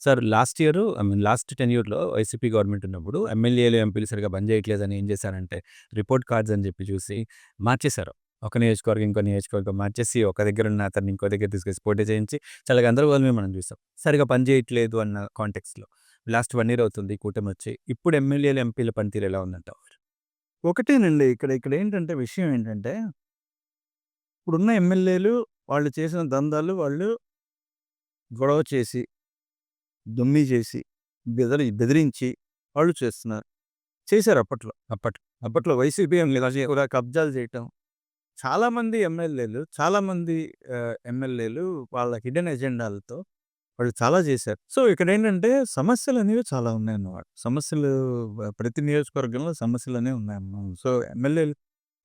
Sir last year I mean last టెన్యూర్‌లో YCP government ఉన్నప్పుడు ఎమ్మెల్యేలు, ఎంపీలు సరిగా పని చేయట్లేదని ఏం చేశారంటే రిపోర్ట్ కార్డ్స్ అని చెప్పి చూసి మార్చేశారు. ఒక నియోజకవర్గం ఇంకో నియోజకవర్గం మార్చేసి ఒక దగ్గర ఉన్న అతన్ని ఇంకో దగ్గర తీసుకొచ్చి పోటీ చేయించి చాలా గందరగోళమే మనం చూసాం. సరిగా పని చేయట్లేదు అన్న కాంటెక్స్‌లో. లాస్ట్ వన్ ఇయర్ అవుతుంది కూటమి వచ్చి. ఇప్పుడు ఎమ్మెల్యేలు, ఎంపీల పనితీరు ఎలా ఉందంటావు? ఒకటేనండి. ఇక్కడ ఇక్కడ ఏంటంటే విషయం ఏంటంటే ఇప్పుడున్న ఎమ్మెల్యేలు వాళ్ళు చేసిన దందాలు వాళ్ళు గొడవ చేసి, దొమ్మి చేసి, బెదరి బెదిరించి వాళ్ళు చేస్తున్నారు. చేశారు అప్పట్లో. అప్పట్లో. అప్పట్లో వైసీపీ ఎమ్మెల్యే ఇలా కబ్జాలు చేయటం. చాలామంది ఎమ్మెల్యేలు, చాలామంది ఎమ్మెల్యేలు వాళ్ళ హిడెన్ ఎజెండాలతో వాళ్ళు చాలా చేశారు. సో, ఇక్కడేంటంటే సమస్యలనేవి చాలా ఉన్నాయన్నమాట. సమస్యలు ప్రతి నియోజకవర్గంలో సమస్యలనేవి ఉన్నాయన్నమాట. సో, ఎమ్మెల్యేలు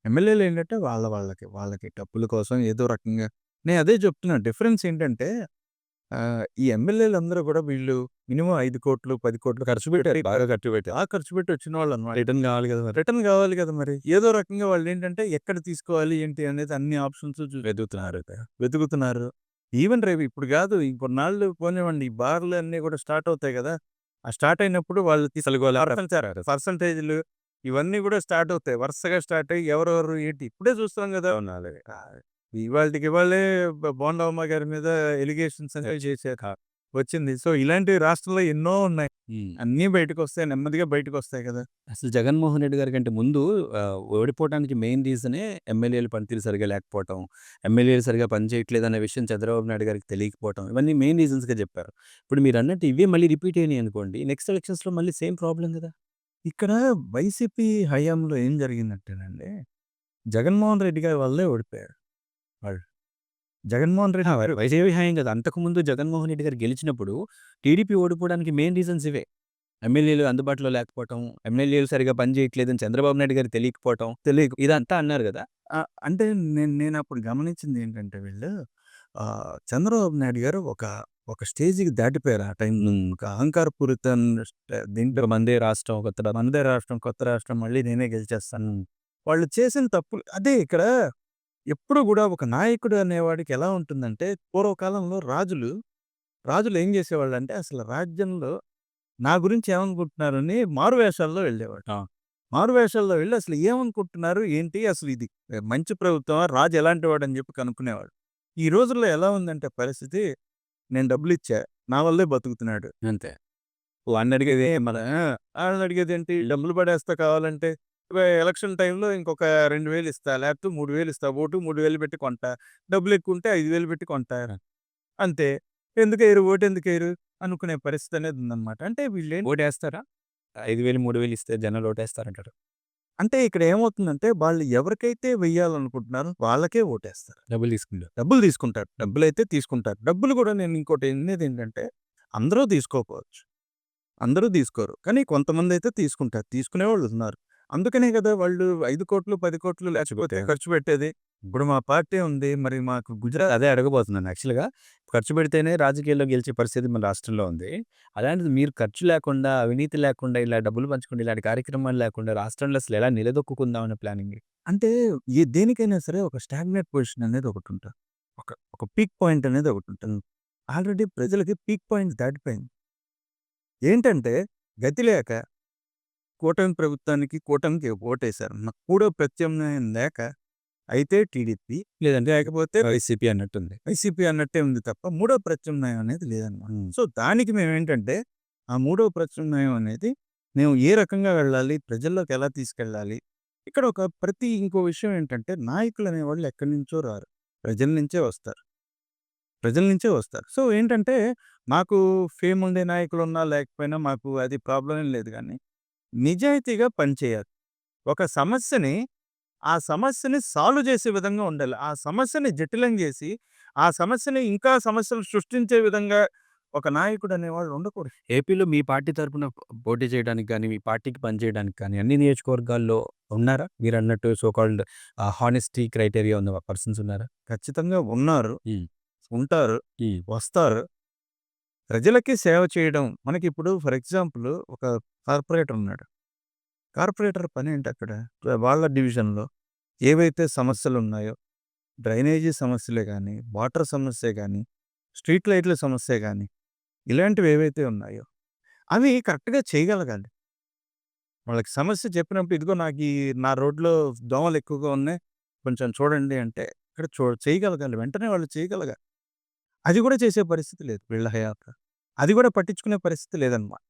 ఎమ్మెల్యేలు ఏంటంటే వాళ్ళ వాళ్ళకి, వాళ్ళకి డబ్బుల కోసం ఏదో రకంగా నేను అదే చెప్తున్నా డిఫరెన్స్ ఏంటంటే ఈ ఎమ్మెల్యేలందరూ కూడా వీళ్ళు మినిమమ్ 5,00,00,000, 10,00,00,000 ఖర్చు పెట్టారు. బాగా ఖర్చు పెట్టారు. బాగా ఖర్చు పెట్టి వచ్చిన వాళ్ళన్నమాట. రిటర్న్ కావాలి కదా మరి. రిటర్న్ కావాలి కదా మరి. ఏదో రకంగా వాళ్ళేంటంటే ఎక్కడ తీసుకోవాలి ఏంటి అనేది అన్ని ఆప్షన్స్ వెతుకుతున్నారు. వెతుకుతున్నారు. ఈవెన్ రేపు ఇప్పుడు కాదు ఇంకొన్నాళ్ళు పోనివ్వండి. ఈ బార్లు అన్నీ కూడా స్టార్ట్ అవుతాయి కదా! ఆ స్టార్ట్ అయినప్పుడు వాళ్ళు తీసుకెళ్తారు. పర్సెంటేజ్‌లు ఇవన్నీ కూడా స్టార్ట్ అవుతాయి. వరుసగా స్టార్ట్ అయ్యి ఎవరెవరు ఏంటి ఇప్పుడే చూస్తున్నాం కదా! ఇవాళటికి ఇవాళే బ బోండమ్మ గారి మీద ఎలిగేషన్స్ అనేవి చేశారు. వచ్చింది. సో, ఇలాంటివి రాష్ట్రంలో ఎన్నో ఉన్నాయి. అన్నీ బయటకొస్తాయి. నెమ్మదిగా బయటకొస్తాయి కదా! అసలు జగన్మోహన్ రెడ్డి గారి కంటే ముందు ఓడిపోవడానికి మెయిన్ రీజనే ఎమ్మెల్యేల పనితీరు సరిగ్గా లేకపోవటం, ఎమ్మెల్యేలు సరిగ్గా పని చేయట్లేదనే విషయం చంద్రబాబు నాయుడు గారికి తెలియకపోవటం ఇవన్నీ మెయిన్ రీజన్స్‌గా చెప్పారు. ఇప్పుడు మీరన్నట్టు ఇవే మళ్ళీ రిపీట్ అయినాయి అనుకోండి నెక్స్ట్ ఎలక్షన్స్‌లో మళ్ళీ సేమ్ ప్రాబ్లమ్ కదా! ఇక్కడ వైసీపీ హయాంలో ఏం జరిగిందంటేనండి, జగన్మోహన్ రెడ్డి గారి వల్లే ఓడిపోయారు. జగన్మోహన్ రెడ్డి గారు వైసీపీ హయాం కదా! అంతకుముందు జగన్మోహన్ రెడ్డి గారు గెలిచినప్పుడు టీడీపీ ఓడిపోవడానికి మెయిన్ రీజన్స్ ఇవే. ఎమ్మెల్యేలు అందుబాటులో లేకపోవటం, ఎమ్మెల్యేలు సరిగ్గా పని చేయట్లేదని చంద్రబాబు నాయుడు గారికి తెలియకపోవటం, తెలియక ఇదంతా అన్నారు కదా! అంటే నేను నేనప్పుడు గమనించింది ఏంటంటే వీళ్ళు చంద్రబాబు నాయుడు గారు ఒక ఒక స్టేజ్‌కి దాటిపోయారు ఆ. హ్మ్. ఒక అహంకారపూరిత దీంట్లో మందే రాష్ట్రం కొత్త మందే రాష్ట్రం, కొత్త రాష్ట్రం మళ్ళీ నేనే గెలిచేస్తాను. వాళ్ళు చేసిన తప్పులు అదే ఇక్కడ ఎప్పుడు కూడా ఒక నాయకుడు అనేవాడికి ఎలా ఉంటుందంటే పూర్వకాలంలో రాజులు, రాజులు ఏం చేసేవాళ్ళంటే అసలు రాజ్యంలో నా గురించి ఏమనుకుంటున్నారని మారువేషాల్లో వెళ్ళేవాడు. మారువేషాల్లో వెళ్ళి అసలు ఏమనుకుంటున్నారు? ఏంటి? అసలు ఇది మంచి ప్రభుత్వమా? రాజు ఎలాంటి వాడని చెప్పి కనుక్కునేవాడు. ఈ రోజుల్లో ఎలా ఉందంటే పరిస్థితి నేను డబ్బులిచ్చా. నా వల్లే బతుకుతున్నాడు. అంతే. వాడిని అడిగేది మన ఆళ్ళని అడిగేదేంటి? డబ్బులు పడేస్తా కావాలంటే ఎలక్షన్ టైంలో ఇంకొక 2,000 ఇస్తా. లేకపోతే 3,000 ఇస్తా. ఓటు 3,000 పెట్టి కొంటా. డబ్బులు ఎక్కువుంటే 5,000 పెట్టి కొంటా. అంతే. ఎందుకేయరు? ఓటెందుకేయరు? అనుకునే పరిస్థితి అనేది ఉందన్నమాట. అంటే వీళ్ళేం ఓటేస్తారా? 5,000, 3,000 ఇస్తే జనాలు ఓటేస్తారంటారు. అంటే ఇక్కడ ఏమవుతుందంటే వాళ్ళు ఎవరికైతే వెయ్యాలనుకుంటున్నారో వాళ్ళకే ఓటేస్తారు. డబ్బులు తీసుకుంటారు. డబ్బులు తీసుకుంటారు. డబ్బులైతే తీసుకుంటారు. డబ్బులు కూడా నేను ఇంకోటి వినేదేంటంటే అందరూ తీసుకోకపోవచ్చు. అందరూ తీసుకోరు. కానీ కొంతమందైతే తీసుకుంటారు. తీసుకునేవాళ్ళు ఉన్నారు. అందుకనే కదా వాళ్ళు 5,00,00,000, 10,00,00,000 లేకపోతే ఖర్చు పెట్టేది. ఇప్పుడు మా పార్టీ ఉంది. మరి మాకు గుజరాత్ అదే అడగబోతున్నాను యాక్చువల్‌గా. ఖర్చు పెడితేనే రాజకీయాల్లో గెలిచే పరిస్థితి మన రాష్ట్రంలో ఉంది. అలాంటిది మీరు ఖర్చు లేకుండా, అవినీతి లేకుండా, ఇలా డబ్బులు పంచుకుంటే ఇలాంటి కార్యక్రమాలు లేకుండా రాష్ట్రంలో అసలు ఎలా నిలదొక్కుకుందాం అనే ప్లానింగ్? అంటే ఏ దేనికైనా సరే ఒక స్టాగ్నేట్ పొజిషన్ అనేది ఒకటుంటది. ఒక ఒక పీక్ పాయింట్ అనేది ఒకటుంటది. ఆల్రెడీ ప్రజలకి పీక్ పాయింట్ దాటిపోయింది. ఏంటంటే గతి లేక కూటమి ప్రభుత్వానికి, కూటమికి ఓటేశారు. మ మూడో ప్రత్యామ్నాయం లేక అయితే టీడీపీ లేదంటే లేకపోతే వైసీపీ అన్నట్టుంది. వైసీపీ అన్నట్టే ఉంది తప్ప మూడో ప్రత్యామ్నాయం అనేది లేదన్నమాట. సో, దానికి మేమేంటంటే ఆ మూడో ప్రత్యామ్నాయం అనేది మేము ఏ రకంగా వెళ్ళాలి? ప్రజల్లోకి ఎలా తీసుకెళ్ళాలి? ఇక్కడ ఒక ప్రతి ఇంకో విషయం ఏంటంటే నాయకులు అనేవాళ్ళు ఎక్కడి నుంచో రారు. ప్రజల నుంచే వస్తారు. ప్రజల నుంచే వస్తారు. సో, ఏంటంటే మాకు ఫేమ్ ఉండే నాయకులున్నా లేకపోయినా మాకు అది ప్రాబ్లమ్ ఏం లేదు గానీ నిజాయితీగా పనిచేయాలి. ఒక సమస్యని ఆ సమస్యని సాల్వ్ చేసే విధంగా ఉండాలి. ఆ సమస్యని జటిలం చేసి ఆ సమస్యని ఇంకా సమస్యలు సృష్టించే విధంగా ఒక నాయకుడు అనేవాడు ఉండకూడదు. ఏపీలో మీ పార్టీ తరపున పోటీ చేయడానికి గాని, మీ పార్టీకి పనిచేయడానికి కానీ అన్ని నియోజకవర్గాల్లో ఉన్నారా? మీరన్నట్టు so called ah, honesty criteria ఉన్న పర్సన్స్ ఉన్నారా? ఖచ్చితంగా ఉన్నారు. ఉంటారు. వస్తారు. ప్రజలకి సేవ చేయడం మనకిప్పుడు ఫర్ ఎగ్జాంపుల్ ఒక కార్పొరేటర్ ఉన్నాడు. కార్పొరేటర్ పనేంటి అక్కడ? వాళ్ళ డివిజన్‌లో ఏవైతే సమస్యలు ఉన్నాయో డ్రైనేజీ సమస్యలే కానీ వాటర్ సమస్యే కానీ స్ట్రీట్ లైట్ల సమస్యే కానీ ఇలాంటివి ఏవైతే ఉన్నాయో అవి కరెక్ట్‌గా చేయగలగాలి. వాళ్ళకి సమస్య చెప్పినప్పుడు ఇదిగో నాకు ఈ నా రోడ్‌లో దోమలు ఎక్కువగా ఉన్నాయి. కొంచెం చూడండి అంటే ఇక్కడ చూ చేయగలగాలి. వెంటనే వాళ్ళు చేయగలగాలి. అది కూడా చేసే పరిస్థితి లేదు వీళ్ళ హయాత. అది కూడా పట్టించుకునే పరిస్థితి లేదనమాట.